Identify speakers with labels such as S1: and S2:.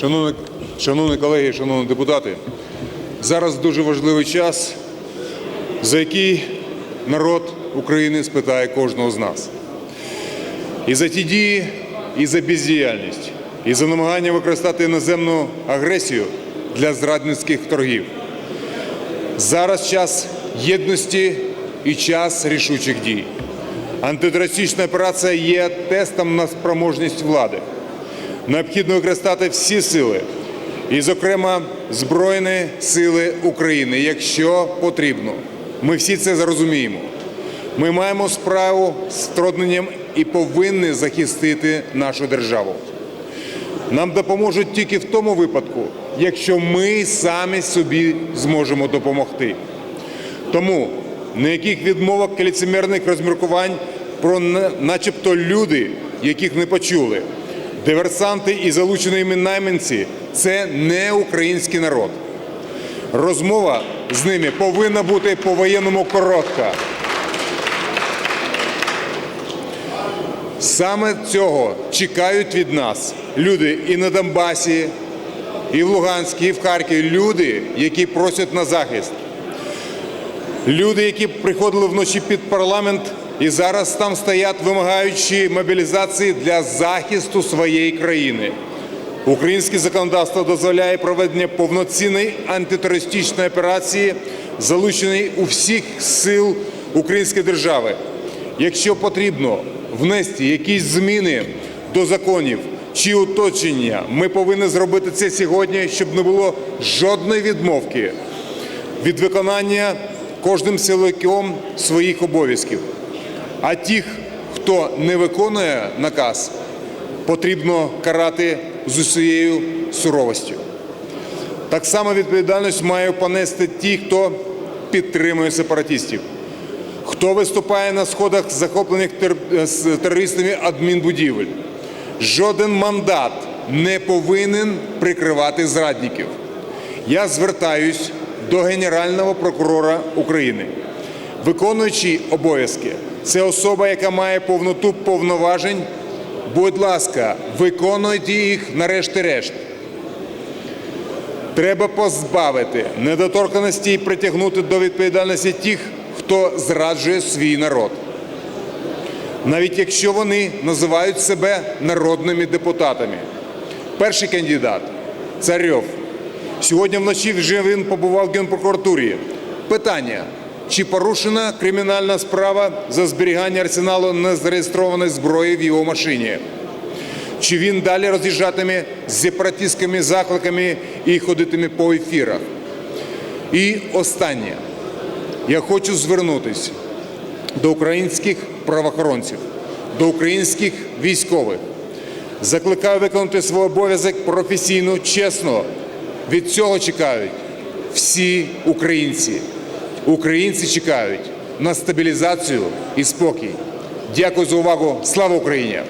S1: Шановні, шановні колеги, шановні депутати, зараз дуже важливий час, за який народ України спитає кожного з нас. І за ті дії, і за бездіяльність, і за намагання використати іноземну агресію для зрадницьких торгів. Зараз час єдності і час рішучих дій. Антитерористична операція є тестом на спроможність влади. Необхідно використати всі сили, і, зокрема, Збройні сили України, якщо потрібно. Ми всі це зрозуміємо. Ми маємо справу з вторгненням і повинні захистити нашу державу. Нам допоможуть тільки в тому випадку, якщо ми самі собі зможемо допомогти. Тому ніяких відмовок ліцемерних розміркувань про на- начебто люди, яких не почули. Диверсанти і залучені найманці – це не український народ. Розмова з ними повинна бути по-воєнному коротка. Саме цього чекають від нас люди і на Донбасі, і в Луганській, і в Харкові. Люди, які просять на захист. Люди, які приходили вночі під парламент і зараз там стоять, вимагаючи мобілізації для захисту своєї країни. Українське законодавство дозволяє проведення повноцінної антитерористичної операції, залученої у всіх сил української держави. Якщо потрібно внести якісь зміни до законів чи уточнення, ми повинні зробити це сьогодні, щоб не було жодної відмовки від виконання кожним силовиком своїх обов'язків. А тих, хто не виконує наказ, потрібно карати з усією суровостю. Так само відповідальність мають понести ті, хто підтримує сепаратистів, хто виступає на сходах захоплених тер- терористами адмінбудівель. Жоден мандат не повинен прикривати зрадників. Я звертаюсь до Генерального прокурора України. Виконуючий обов'язки це особа, яка має повноту повноважень. Будь ласка, виконуйте їх нарешті-решт. Треба позбавити недоторканості і притягнути до відповідальності тих, хто зраджує свій народ. Навіть якщо вони називають себе народними депутатами. Перший кандидат Царьов. Сьогодні вночі вже він побував в Генпрокуратурі. Питання: чи порушена кримінальна справа за зберігання арсеналу незареєстрованої зброї в його машині? Чи він далі роз'їжджатиме з сепаратистськими закликами і ходитиме по ефірах? І останнє. Я хочу звернутися до українських правоохоронців, до українських військових. Закликаю виконати свій обов'язок професійно, чесно. Від цього чекають всі українці. Українці чекають на стабілізацію і спокій. Дякую за увагу. Слава Україні!